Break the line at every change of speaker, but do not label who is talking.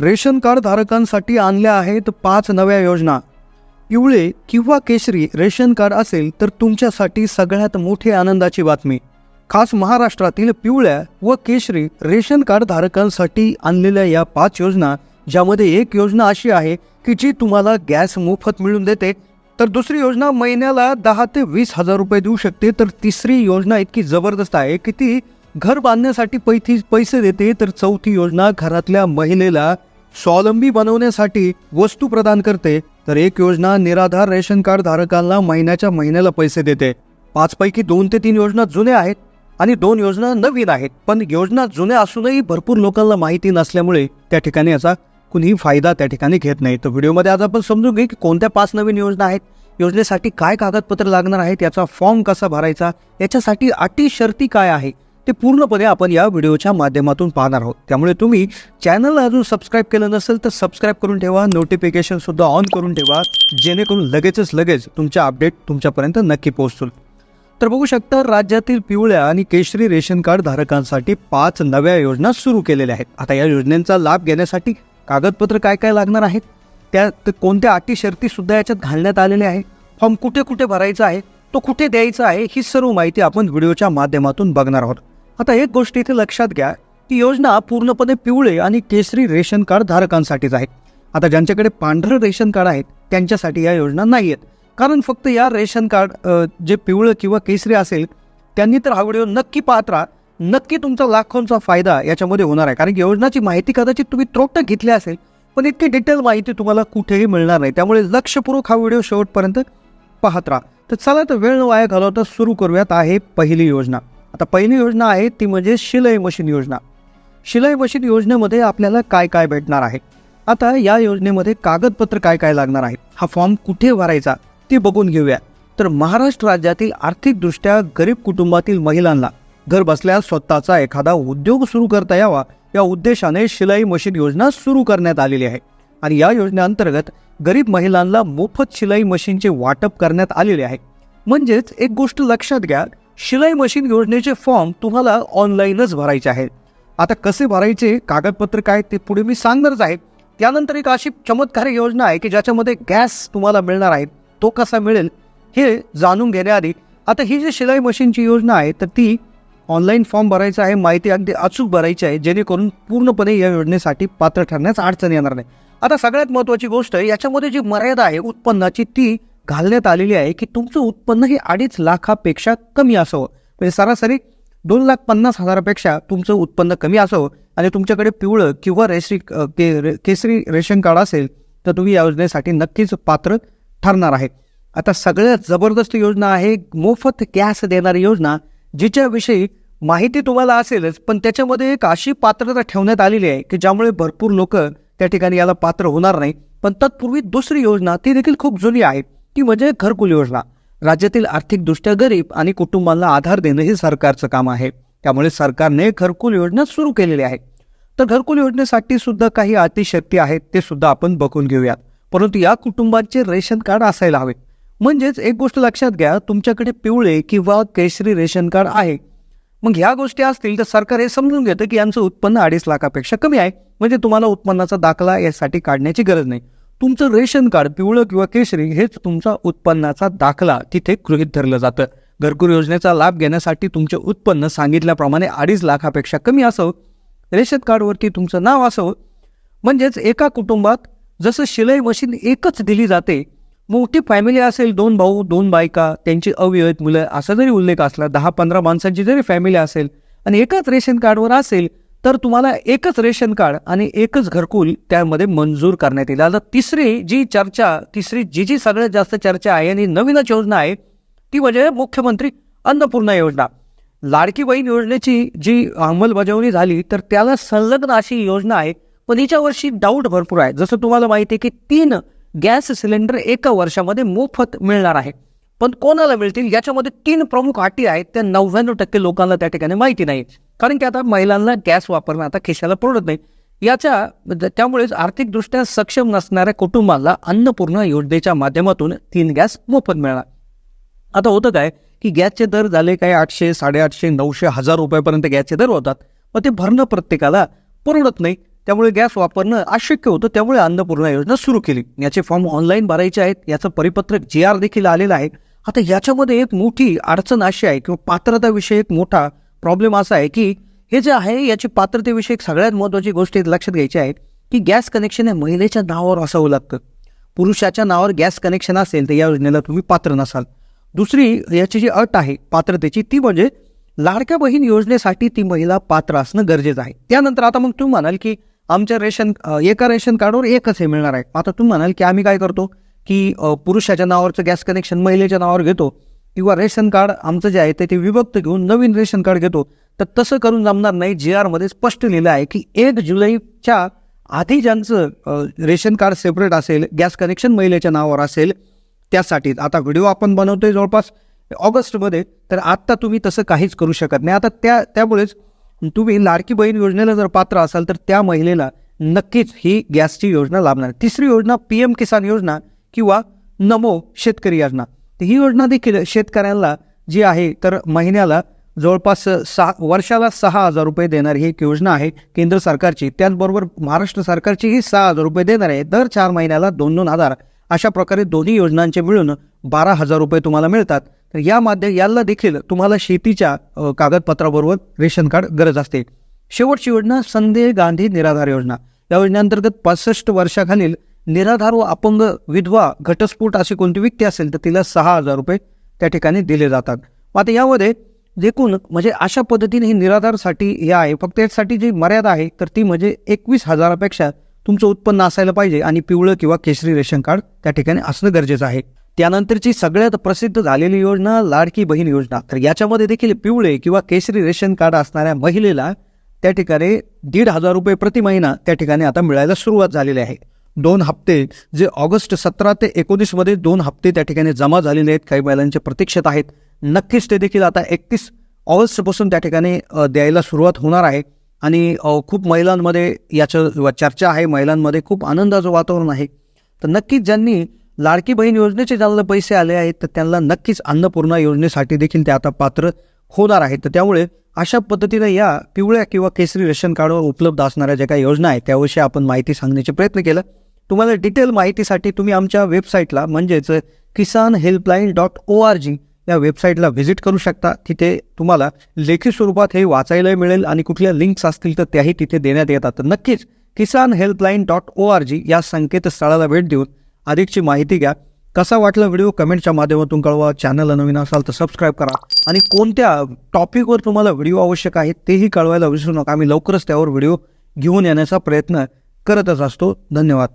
Ration card धारकांसाठी आणल्या आहेत पाच नव्या योजना. पिवळे किंवा केशरी रेशन कार्ड असेल तर तुमच्यासाठी सगळ्यात मोठी आनंदाची बातमी. खास महाराष्ट्रातील पिवळ्या व केशरी रेशन कार्ड धारकांसाठी आणलेल्या या पाच योजना ज्यामध्ये एक योजना अशी आहे की जी तुम्हाला गॅस मोफत मिळून देते. तर दुसरी योजना महिन्याला दहा ते वीस हजार रुपये देऊ शकते. तर तिसरी योजना इतकी जबरदस्त आहे की ती घर बांधण्यासाठी पैथी पैसे देते तर चौथी योजना घरातल्या महिलेला स्वावलंबी बनवण्यासाठी वस्तू प्रदान करते. तर एक योजना निराधार रेशन कार्ड धारकांना महिन्याच्या महिन्याला पैसे देते. पाचपैकी दोन ते तीन योजना जुन्या आहेत आणि दोन योजना नवीन आहेत. पण योजना जुन्या असूनही भरपूर लोकांना माहिती नसल्यामुळे त्या ठिकाणी याचा कुणीही फायदा त्या ठिकाणी घेत नाही. तर व्हिडिओमध्ये आज आपण समजून घेऊ की कोणत्या पाच नवीन योजना आहेत योजनेसाठी काय कागदपत्र लागणार आहेत याचा फॉर्म कसा भरायचा याच्यासाठी अटी शर्ती काय आहे? ते पूर्णपणे आपण या व्हिडिओच्या माध्यमातून पाहणार आहोत. त्यामुळे तुम्ही चॅनलला अजून सबस्क्राईब केलं नसेल तर सबस्क्राईब करून ठेवा. नोटिफिकेशन सुद्धा ऑन करून ठेवा. जेणेकरून लगेचच लगेच तुमच्या अपडेट तुमच्यापर्यंत नक्की पोहोचतील. तर बघू शकता राज्यातील पिवळ्या आणि केशरी रेशन कार्ड धारकांसाठी पाच नव्या योजना सुरू केलेल्या आहेत. आता या योजनेचा लाभ घेण्यासाठी कागदपत्र काय काय लागणार आहेत? त्या ते कोणत्या अटी शर्ती सुद्धा याच्यात घालण्यात आलेल्या आहे फॉर्म कुठे कुठे भरायचा आहे? तो कुठे द्यायचा आहे? ही सर्व माहिती आपण व्हिडिओच्या माध्यमातून बघणार आहोत. आता एक गोष्ट इथे लक्षात घ्या की योजना पूर्णपणे पिवळे आणि केसरी रेशन कार्ड धारकांसाठीच आहे. आता ज्यांच्याकडे पांढरं रेशन कार्ड आहेत त्यांच्यासाठी या योजना नाही आहेत कारण फक्त या रेशन कार्ड जे पिवळं किंवा केसरी असेल त्यांनी तर हा व्हिडिओ नक्की पाहत राहा. नक्की तुमचा लाखोंचा फायदा याच्यामध्ये होणार आहे. कारण की योजनाची माहिती कदाचित तुम्ही त्रोट घेतली असेल पण इतकी डिटेल माहिती तुम्हाला कुठेही मिळणार नाही. त्यामुळे लक्षपूर्वक हा व्हिडिओ शेवटपर्यंत पाहत राहा. तर चला तर वेळ वाया घालवता सुरू करूयात आहे पहिली योजना. आता पहिली योजना आहे ती म्हणजे शिलाई मशीन योजना. शिलाई मशीन योजनेमध्ये आपल्याला काय काय भेटणार आहे? आता या योजनेमध्ये कागदपत्र काय काय लागणार आहे? हा फॉर्म कुठे भरायचा? ते बघून घेऊया. तर महाराष्ट्र राज्यातील आर्थिकदृष्ट्या गरीब कुटुंबातील महिलांना घर बसल्या स्वतःचा एखादा उद्योग सुरू करता यावा या उद्देशाने शिलाई मशीन योजना सुरू करण्यात आलेली आहे. आणि या योजनेअंतर्गत गरीब महिलांना मोफत शिलाई मशीनचे वाटप करण्यात आलेले आहे. म्हणजेच एक गोष्ट लक्षात घ्या शिलाई मशीन योजनेचे फॉर्म तुम्हाला ऑनलाईनच भरायचे आहेत. आता कसे भरायचे कागदपत्र काय ते पुढे मी सांगणारच आहे. त्यानंतर एक अशी चमत्कारी योजना आहे की ज्याच्यामध्ये गॅस तुम्हाला मिळणार आहे तो कसा मिळेल हे जाणून घेण्याआधी आता ही जी शिलाई मशीनची योजना आहे तर ती ऑनलाईन फॉर्म भरायचा आहे माहिती अगदी अचूक भरायची आहे जेणेकरून पूर्णपणे या योजनेसाठी पात्र ठरण्यास अडचण येणार नाही. आता सगळ्यात महत्त्वाची गोष्ट याच्यामध्ये जी मर्यादा आहे उत्पन्नाची ती घालण्यात आलेली आहे की तुमचं उत्पन्न हे अडीच लाखापेक्षा कमी असावं म्हणजे सरासरी दोन लाख पन्नास हजारापेक्षा तुमचं उत्पन्न कमी असावं आणि तुमच्याकडे पिवळं किंवा रेशरी के रे- केसरी रेशन कार्ड असेल तर तुम्ही या योजनेसाठी नक्कीच पात्र ठरणार आहे. आता सगळ्यात जबरदस्त योजना आहे मोफत गॅस देणारी योजना जिच्याविषयी माहिती तुम्हाला असेलच पण त्याच्यामध्ये एक अशी पात्रता ठेवण्यात आलेली आहे की ज्यामुळे भरपूर लोक त्या ठिकाणी याला पात्र होणार नाही. पण तत्पूर्वी दुसरी योजना ती देखील खूप जुनी आहे. ती म्हणजे घरकुल योजना. राज्यातील आर्थिकदृष्ट्या गरीब आणि कुटुंबांना आधार देणं हे सरकारचं काम आहे. त्यामुळे सरकारने घरकुल योजना सुरू केलेली आहे. तर घरकुल योजनेसाठी सुद्धा काही अतिशक्ती आहेत ते सुद्धा आपण बघून घेऊयात. परंतु या कुटुंबांचे रेशन कार्ड असायला हवे. म्हणजेच एक गोष्ट लक्षात घ्या तुमच्याकडे पिवळे किंवा केशरी रेशन कार्ड आहे. मग ह्या गोष्टी असतील तर सरकार हे समजून घेतं की यांचं उत्पन्न अडीच लाखापेक्षा कमी आहे. म्हणजे तुम्हाला उत्पन्नाचा दाखला यासाठी काढण्याची गरज नाही. तुमचं रेशन कार्ड पिवळं किंवा केशरी हेच तुमचा उत्पन्नाचा दाखला. तिथे गृहीत धरलं जातं. घरकुल योजनेचा लाभ घेण्यासाठी तुमचे उत्पन्न सांगितल्याप्रमाणे अडीच लाखापेक्षा कमी असो रेशन कार्डवरती तुमचं नाव असो म्हणजेच एका कुटुंबात जसं शिलाई मशीन एकच दिली जाते मोठी फॅमिली असेल दोन भाऊ दोन बायका त्यांची अविवाहित मुलं असा जरी उल्लेख असला दहा पंधरा माणसांची जरी फॅमिली असेल आणि एकाच रेशन कार्डवर असेल तर तुम्हाला एकच रेशन कार्ड आणि एकच घरकुल त्यामध्ये मंजूर करण्यात येईल. आता तिसरी जी चर्चा तिसरी जी जी सगळ्यात जास्त चर्चा आहे आणि नवीनच योजना आहे ती म्हणजे मुख्यमंत्री अन्नपूर्णा योजना. लाडकी बहीण योजनेची जी अंमलबजावणी झाली तर त्याला संलग्न अशी योजना आहे पण हिच्या वर्षी डाऊट भरपूर आहे. जसं तुम्हाला माहिती आहे की तीन गॅस सिलेंडर एका वर्षामध्ये मोफत मिळणार आहे. पण कोणाला मिळतील? याच्यामध्ये तीन प्रमुख अटी आहेत त्या नव्याण्णव टक्के लोकांना त्या ठिकाणी माहिती नाही. कारण की आता महिलांना गॅस वापरणं आता खिशाला पडत नाही. याच्या त्यामुळेच आर्थिकदृष्ट्या सक्षम नसणाऱ्या कुटुंबाला अन्नपूर्णा योजनेच्या माध्यमातून तीन गॅस मोफत मिळणार. आता होतं काय की गॅसचे दर झाले काय आठशे साडेआठशे नऊशे हजार रुपयापर्यंत गॅसचे दर होतात. मग ते भरणं प्रत्येकाला परवडत नाही. त्यामुळे गॅस वापरणं अशक्य होतं. त्यामुळे अन्नपूर्णा योजना सुरू केली. याचे फॉर्म ऑनलाईन भरायचे आहेत. याचं परिपत्रक जी आर देखील आलेलं आहे. आता याच्यामध्ये एक मोठी अडचण अशी आहे किंवा पात्रताविषयी एक मोठा प्रॉब्लेम असा आहे की हे जे आहे याची पात्रतेविषयी सगळ्यात महत्त्वाची गोष्ट लक्षात घ्यायची आहे की गॅस कनेक्शन हे महिलेच्या नावावर असावं लागतं. पुरुषाच्या नावावर गॅस कनेक्शन असेल तर या योजनेला तुम्ही पात्र नसाल. दुसरी याची जी अट आहे पात्रतेची ती म्हणजे लाडक्या बहीण योजनेसाठी ती महिला पात्र असणं गरजेचं आहे. त्यानंतर आता मग तुम्ही म्हणाल की आमच्या रेशन एका रेशन कार्डवर एकच हे मिळणार आहे. आता तुम्ही म्हणाल की आम्ही काय करतो की पुरुषाच्या नावावरचं गॅस कनेक्शन महिलेच्या नावावर घेतो. किंवा रेशन कार्ड आमचं जे आहे ते ते विभक्त घेऊन नवीन रेशन कार्ड घेतो. तर तसं करून जमणार नाही. जी आरमध्ये स्पष्ट लिहिलं आहे की एक जुलैच्या आधी ज्यांचं रेशन कार्ड सेपरेट असेल गॅस कनेक्शन महिलेच्या नावावर असेल त्यासाठी. आता व्हिडिओ आपण बनवतोय जवळपास ऑगस्टमध्ये तर आत्ता तुम्ही तसं काहीच करू शकत नाही. आता त्या त्यामुळेच तुम्ही लाडकी बहीण योजनेला जर पात्र असाल तर त्या महिलेला नक्कीच ही गॅसची योजना लाभणार. तिसरी योजना पी एम किसान योजना किंवा नमो शेतकरी योजना. ही योजना देखील शेतकऱ्यांना जी आहे तर महिन्याला जवळपास सहा वर्षाला सहा हजार रुपये देणारी ही एक योजना आहे केंद्र सरकारची. त्याचबरोबर महाराष्ट्र सरकारची ही सहा हजार रुपये देणार आहे. दर चार महिन्याला दोन दोन हजार अशा प्रकारे दोन्ही योजनांचे मिळून बारा हजार रुपये तुम्हाला मिळतात. तर या माध्यम याला देखील तुम्हाला शेतीच्या कागदपत्राबरोबर रेशन कार्ड गरज असते. शेवटची योजना संदेह गांधी निराधार योजना. या योजनेअंतर्गत पासष्ट वर्षाखालील निराधार व अपंग विधवा घटस्फोट अशी कोणती व्यक्ती असेल तर तिला सहा हजार रुपये त्या ठिकाणी दिले जातात. मग आता यामध्ये एकूण म्हणजे अशा पद्धतीने ही निराधारसाठी हे आहे. फक्त यासाठी जी मर्यादा आहे तर ती म्हणजे एकवीस हजारापेक्षा तुमचं उत्पन्न असायला पाहिजे आणि पिवळं किंवा केशरी रेशन कार्ड त्या ठिकाणी असणं गरजेचं आहे. त्यानंतरची सगळ्यात प्रसिद्ध झालेली योजना लाडकी बहीण योजना. तर याच्यामध्ये देखील पिवळे किंवा केशरी रेशन कार्ड असणाऱ्या महिलेला त्या ठिकाणी दीड हजार रुपये प्रति महिना त्या ठिकाणी आता मिळायला सुरुवात झालेली आहे. दोन हप्ते जे ऑगस्ट सतरा ते एकोणीसमध्ये दोन हप्ते त्या ठिकाणी जमा झालेले आहेत काही महिलांच्या प्रतीक्षेत आहेत. नक्कीच ते देखील आता एकतीस ऑगस्टपासून त्या ठिकाणी द्यायला सुरुवात होणार आहे. आणि खूप महिलांमध्ये याचं चर्चा आहे महिलांमध्ये खूप आनंदाचं वातावरण आहे. तर नक्कीच ज्यांनी लाडकी बहीण योजनेचे ज्यांना पैसे आले आहेत तर त्यांना नक्कीच अन्नपूर्णा योजनेसाठी देखील ते आता पात्र होणार आहेत. तर त्यामुळे अशा पद्धतीने या पिवळ्या किंवा केसरी रेशन कार्डवर उपलब्ध असणाऱ्या ज्या काही योजना आहेत त्याविषयी आपण माहिती सांगण्याचे प्रयत्न केला. तुम्हाला डिटेल माहितीसाठी तुम्ही आमच्या वेबसाईटला म्हणजेच Kisan helpline dot O R G या वेबसाईटला व्हिजिट करू शकता. तिथे तुम्हाला लेखी स्वरूपात हे वाचायला मिळेल आणि कुठल्या लिंक्स असतील तर त्याही तिथे देण्यात येतात. तर नक्कीच Kisan helpline dot O R G या संकेतस्थळाला भेट देऊन अधिकची माहिती घ्या. कसा वाटला व्हिडिओ कमेंटच्या माध्यमातून कळवा. चॅनलला नवीन असाल तर सबस्क्राईब करा. आणि कोणत्या टॉपिकवर तुम्हाला व्हिडिओ आवश्यक आहे तेही कळवायला विसरू नका. आम्ही लवकरच त्यावर व्हिडिओ घेऊन येण्याचा प्रयत्न करतच असतो. धन्यवाद.